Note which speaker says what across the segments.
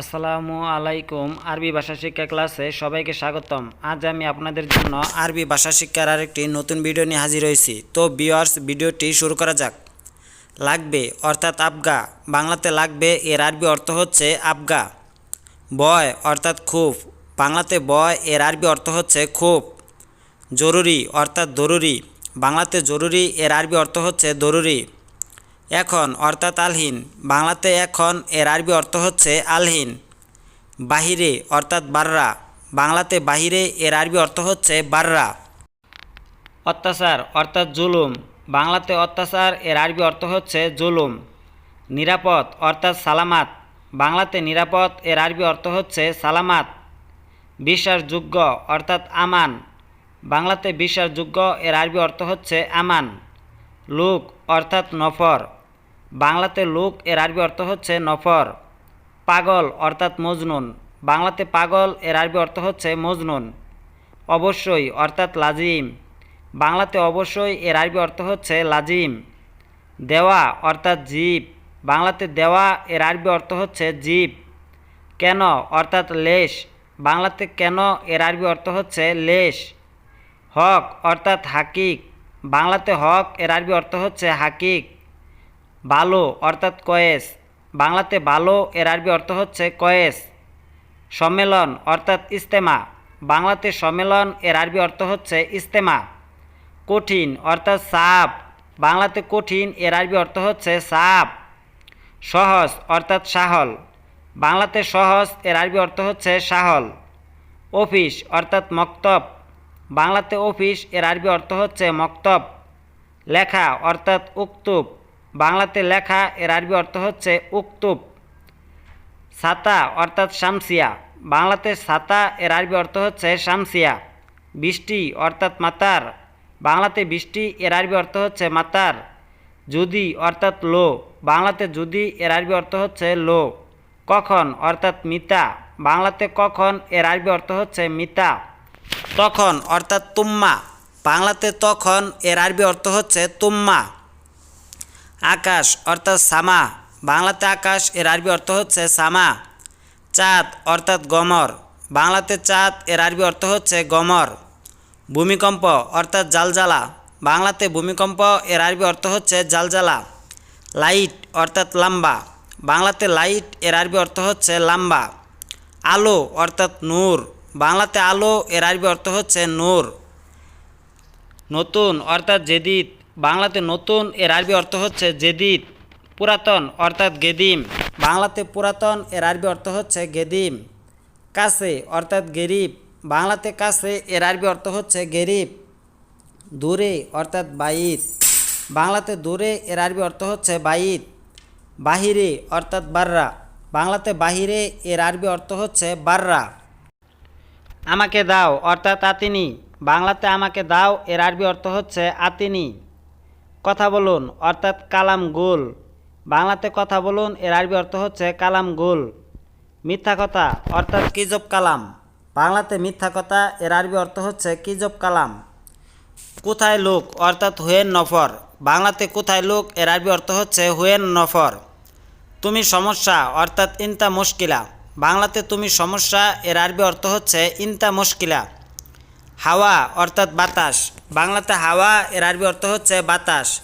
Speaker 1: আসসালামু আলাইকুম আরবি ভাষা শিক্ষা ক্লাসে সবাইকে স্বাগতম। আজ আমি আপনাদের জন্য আরবি ভাষা শিক্ষার আরেকটি নতুন ভিডিও নিয়ে হাজির হয়েছি। তো বিয়ার্স ভিডিওটি শুরু করা যাক। লাগবে অর্থাৎ আবগা। বাংলাতে লাগবে এর আরবি অর্থ হচ্ছে আবগা। বয় অর্থাৎ খুব। বাংলাতে বয় এর আরবি অর্থ হচ্ছে খুব। জরুরি অর্থাৎ জরুরি বাংলাতে জরুরি এর আরবি অর্থ হচ্ছে জরুরি এখন অর্থাৎ আলহীন। বাংলাতে এখন এর আরবি অর্থ হচ্ছে আলহীন। বাহিরে অর্থাৎ বাররা। বাংলাতে বাহিরে এর আরবি অর্থ হচ্ছে বাররা। অত্যাচার অর্থাৎ জুলুম। বাংলাতে অত্যাচার এর আরবি অর্থ হচ্ছে জুলুম। নিরাপদ অর্থাৎ সালামাত। বাংলাতে নিরাপদ এর আরবি অর্থ হচ্ছে সালামাত। বিশ্বাসযোগ্য অর্থাৎ আমান। বাংলাতে বিশ্বাসযোগ্য এর আরবি অর্থ হচ্ছে আমান। লুক অর্থাৎ নফর। বাংলাতে লুক এর আরবি অর্থ হচ্ছে নফর। পাগল অর্থাৎ মজনুন। বাংলাতে পাগল এর আরবি অর্থ হচ্ছে মজনুন। অবশ্যই অর্থাৎ লাজিম। বাংলাতে অবশ্যই এর আরবি অর্থ হচ্ছে লাজিম। দেওয়া অর্থাৎ জীব। বাংলাতে দেওয়া এর আরবি অর্থ হচ্ছে জীব। কেন অর্থাৎ লেশ। বাংলাতে কেন এর আরবি অর্থ হচ্ছে লেশ। হক অর্থাৎ হাকিক। বাংলাতে হক, এর আরবি অর্থ হচ্ছে হাকিক, বালো অর্থাৎ কয়েস। বাংলাতে বালো, এর আরবি অর্থ হচ্ছে কয়েস। সম্মেলন অর্থাৎ ইস্তেমা বাংলাতে সম্মেলন, এর আরবি অর্থ হচ্ছে ইস্তেমা কঠিন অর্থাৎ সাপ। বাংলাতে কঠিন, এর আরবি অর্থ হচ্ছে সাপ। সহজ অর্থাৎ সাহল। বাংলাতে সহজ, এর আরবি অর্থ হচ্ছে সাহল। অফিস অর্থাৎ মক্তব। বাংলাতে অফিস, এর আরবি অর্থ হচ্ছে মক্তব। লেখা অর্থাৎ উক্তুব। বাংলাতে লেখা, এর আরবি অর্থ হচ্ছে উক্তুব। ছাতা অর্থাৎ শামসিয়া। বাংলাতে ছাতা এর আরবি অর্থ হচ্ছে শামসিয়া। বৃষ্টি অর্থাৎ মাতার। বাংলাতে বৃষ্টি, এর আরবি অর্থ হচ্ছে মাতার। যদি অর্থাৎ লো। বাংলাতে যদি, এর আরবি অর্থ হচ্ছে লো। কখন অর্থাৎ মিতা। বাংলাতে কখন, এর আরবি অর্থ হচ্ছে মিতা। তখন, অর্থাৎ তুম্মা। বাংলাতে তখন এর আরবি অর্থ হচ্ছে তুম্মা। আকাশ, অর্থাৎ সামা। বাংলাতে আকাশ, এর আরবি অর্থ হচ্ছে সামা। চাঁদ, অর্থাৎ গমর। বাংলাতে চাঁদ, এর আরবি অর্থ হচ্ছে গমর। ভূমিকম্প, অর্থাৎ জালজালা বাংলাতে ভূমিকম্প, এর আরবি অর্থ হচ্ছে জালজালা লাইট, অর্থাৎ লাম্বা। বাংলাতে লাইট, এর আরবি অর্থ হচ্ছে লাম্বা। আলো, অর্থাৎ নূর। বাংলাতে আলো, এর আরবি অর্থ হচ্ছে নূর। নতুন অর্থাৎ জেদিদ। বাংলাতে নতুন, এর আরবি অর্থ হচ্ছে জেদিদ। পুরাতন অর্থাৎ গেদিম। বাংলাতে পুরাতন, এর আরবি অর্থ হচ্ছে গেদিম। কাছে অর্থাৎ গেরিব। বাংলাতে কাছে, এর আরবি অর্থ হচ্ছে গেরিব। দূরে অর্থাৎ বাইত। বাংলাতে দূরে, এর আরবি অর্থ হচ্ছে বাইত। বাহিরে অর্থাৎ বাররা। বাংলাতে বাহিরে, এর আরবি অর্থ হচ্ছে বাররা। আমাকে দাও, অর্থাৎ আতিনি। বাংলাতে আমাকে দাও, এর আরবি অর্থ হচ্ছে আতিনি। কথা বলুন, অর্থাৎ কালাম গোল। বাংলাতে কথা বলুন, এর আরবি অর্থ হচ্ছে কালাম গোল। মিথ্যা কথা, অর্থাৎ কিজব কালাম। বাংলাতে মিথ্যা কথা, এর আরবি অর্থ হচ্ছে কিজব কালাম। কোথায় লোক, অর্থাৎ হুয়েন নফর। বাংলাতে কোথায় লোক, এর আরবি অর্থ হচ্ছে হুয়েন নফর। তুমি সমস্যা, অর্থাৎ ইনতা মুশকিলা। বাংলাতে তুমি সমস্যা, এর আরবি অর্থ হচ্ছে ইনতা মুশকিলা। হাওয়া অর্থাৎ বাতাস। বাংলাতে হাওয়া, এর আরবি অর্থ হচ্ছে বাতাস।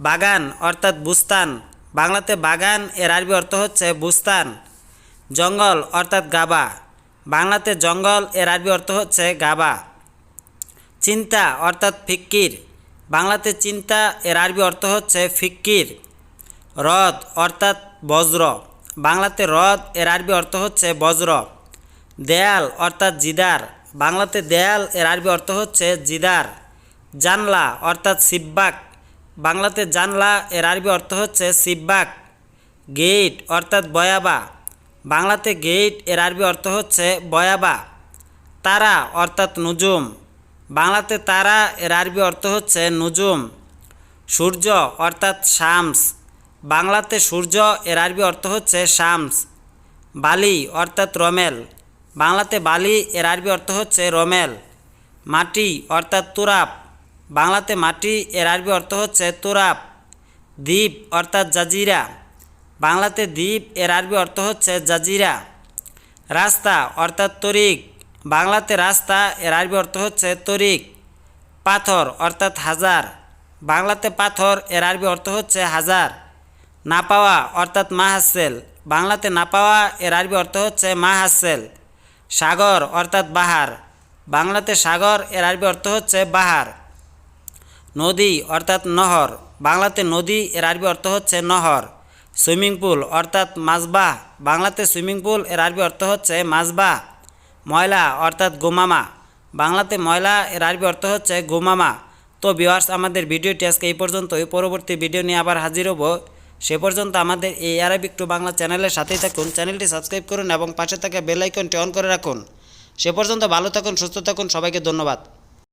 Speaker 1: বাগান অর্থাৎ বুস্তান। বাংলাতে বাগান, এর আরবি অর্থ হচ্ছে বুস্তান। জঙ্গল অর্থাৎ গাবা। বাংলাতে জঙ্গল, এর আরবি অর্থ হচ্ছে গাবা। চিন্তা অর্থাৎ ফিক্কির। বাংলাতে চিন্তা, এর আরবি অর্থ হচ্ছে ফিক্কির। হ্রদ অর্থাৎ বজ্র। বাংলাতে হ্রদ এর আরবি অর্থ হচ্ছে বজ্র। দেয়াল অর্থাৎ জিদার। বাংলাতে দেয়াল, এর আরবি অর্থ হচ্ছে জিদার। জানলা অর্থাৎ সিব্বাক। বাংলাতে জানলা, এর আরবি অর্থ হচ্ছে সিব্বাক। গেট অর্থাৎ বয়াবা। বাংলাতে গেট, এর আরবি অর্থ হচ্ছে বয়াবা। তারা অর্থাৎ নুজুম। বাংলাতে তারা, এর আরবি অর্থ হচ্ছে নুজুম। সূর্য অর্থাৎ শামস। বাংলাতে সূর্য, এর আরবি অর্থ হচ্ছে শামস। বালি অর্থাৎ রমেল। বাংলাতে বালি, এর আরবি অর্থ হচ্ছে রমেল। মাটি অর্থাৎ তুরাপ। বাংলাতে মাটি, এর আরবি অর্থ হচ্ছে তুরাপ। দ্বীপ অর্থাৎ জাজিরা। বাংলাতে দ্বীপ, এর আরবি অর্থ হচ্ছে জাজিরা। রাস্তা অর্থাৎ তরিক। বাংলাতে রাস্তা, এর আরবি অর্থ হচ্ছে তরিক। পাথর অর্থাৎ হাজার। বাংলাতে পাথর, এর আরবি অর্থ হচ্ছে হাজার। না পাওয়া অর্থাৎ মাহাসেল বাংলাতে না পাওয়া এর আরবি অর্থ হচ্ছে মাহাসেল সাগর অর্থাৎ বাহার। বাংলাতে সাগর এর আরবি অর্থ হচ্ছে বাহার। নদী অর্থাৎ নহর। বাংলাতে নদী এর আরবি অর্থ হচ্ছে নহর। সুইমিং পুল অর্থাৎ মাছবাহ বাংলাতে সুইমিং পুল এর আরবি অর্থ হচ্ছে মাছবাহ ময়লা অর্থাৎ গোমামা। বাংলাতে ময়লা এর আরবি অর্থ হচ্ছে গোমামা। তো ভিউয়ার্স আমাদের ভিডিওটি আজকে এই পর্যন্তই। পরবর্তী ভিডিও নিয়ে আবার হাজির হব। সে পর্যন্ত আমাদের এই আরবিক টু বাংলা চ্যানেলের সাথেই থাকুন চ্যানেলটি সাবস্ক্রাইব করুন এবং পাশে থাকা বেল আইকনটি অন করে রাখুন। সে পর্যন্ত ভালো থাকুন, সুস্থ থাকুন, সবাইকে ধন্যবাদ।